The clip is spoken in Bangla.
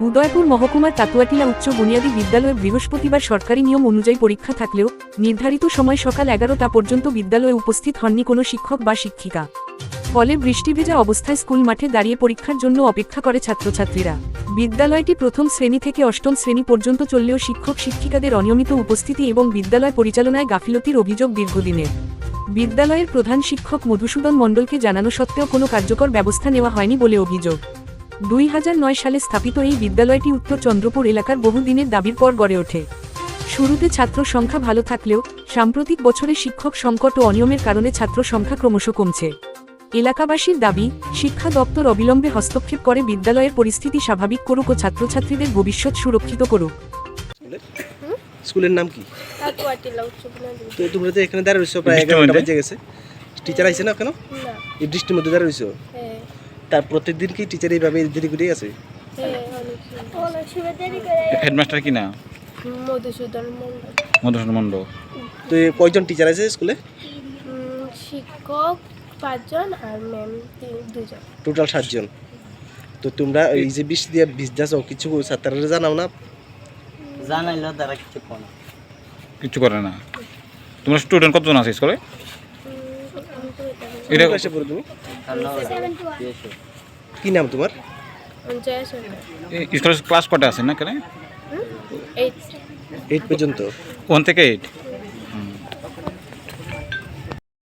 উদয়পুর মহকুমার তাতুয়াটিলা উচ্চ বুনিয়াদী বিদ্যালয়ে বৃহস্পতিবার সরকারি নিয়ম অনুযায়ী পরীক্ষা থাকলেও নির্ধারিত সময় সকাল এগারোটা পর্যন্ত বিদ্যালয়ে উপস্থিত হননি কোনো শিক্ষক বা শিক্ষিকা। ফলে বৃষ্টি ভেজা অবস্থায় স্কুল মাঠে দাঁড়িয়ে পরীক্ষার জন্য অপেক্ষা করে ছাত্রছাত্রীরা। বিদ্যালয়টি প্রথম শ্রেণি থেকে অষ্টম শ্রেণি পর্যন্ত চললেও শিক্ষক শিক্ষিকাদের অনিয়মিত উপস্থিতি এবং বিদ্যালয় পরিচালনায় গাফিলতির অভিযোগ দীর্ঘদিনের। বিদ্যালয়ের প্রধান শিক্ষক মধুসূদন মণ্ডলকে জানানো সত্ত্বেও কোনো কার্যকর ব্যবস্থা নেওয়া হয়নি বলে অভিযোগ। দুই হাজার নয় সালে স্থাপিত এই বিদ্যালয়টি উত্তর চন্দ্রপুর এলাকার বহুদিনের দাবির পর গড়ে ওঠে। শুরুতে ছাত্র সংখ্যা ভালো থাকলেও সাম্প্রতিক বছরে শিক্ষক সংকট ও অনিয়মের কারণে ছাত্র সংখ্যা ক্রমশ কমছে। এলাকাবাসীর দাবি শিক্ষা দপ্তর অবিলম্বে হস্তক্ষেপ করে বিদ্যালয়ের পরিস্থিতি স্বাভাবিক করুক ও ছাত্রছাত্রীদের ভবিষ্যৎ সুরক্ষিত করুক। স্কুলের নাম কি? তো তোমরা যে এখানে দাঁড়িয়ে রয়েছো প্রায় এগারোটা বেজে গেছে। টিচার আইছে না কেন না। এই বৃষ্টির মধ্যে দাঁড়িয়ে রয়েছো? হ্যাঁ। তার প্রত্যেকদিন কি টিচার এইভাবে দেরি করে আছে? করে হেডমাস্টার কি না? মধুসূদন মণ্ডল। মধুসূদন মণ্ডল। তো কয়জন টিচার আছে স্কুলে? শিক্ষক পাঁচজন আর ম্যাম দুজন। টোটাল সাতজন। তো তোমরা এই যে বৃষ্টি দিয়ে ভিজতেছো কিছু ছাত্ররা জানাও না? জানাইলেও তারা কিছু কোন কিছু করে না। তোমরা স্টুডেন্ট কতজন আছে স্কুলে? এটা কাছে পড়ো তুমি? কি নাম তোমার? ক্লাস কটা আছে না কেন এইট পর্যন্ত। ওয়ান থেকে এইট